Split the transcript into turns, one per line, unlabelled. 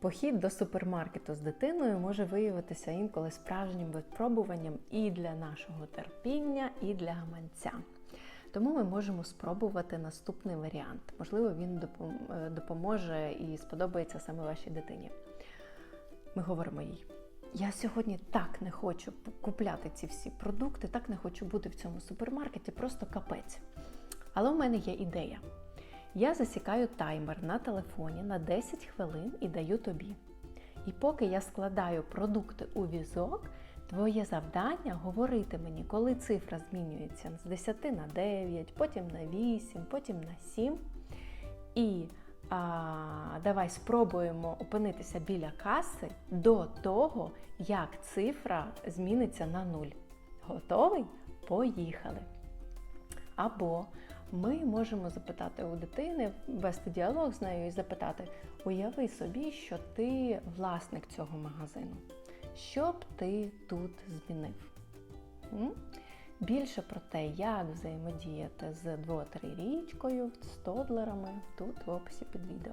Похід до супермаркету з дитиною може виявитися інколи справжнім випробуванням і для нашого терпіння, і для гаманця. Тому ми можемо спробувати наступний варіант. Можливо, він е, допоможе і сподобається саме вашій дитині. Ми говоримо їй. Я сьогодні так не хочу купляти ці всі продукти, так не хочу бути в цьому супермаркеті, просто капець. Але у мене є ідея. Я засікаю таймер на телефоні на 10 хвилин і даю тобі. І поки я складаю продукти у візок, твоє завдання говорити мені, коли цифра змінюється з 10 на 9, потім на 8, потім на 7. І а, давай спробуємо опинитися біля каси до того, як цифра зміниться на 0. Готовий? Поїхали! Або ми можемо запитати у дитини, вести діалог з нею і запитати: уяви собі, що ти власник цього магазину. Що б ти тут змінив? Більше про те, як взаємодіяти з 2-3 річкою, з тодлерами, тут в описі під відео.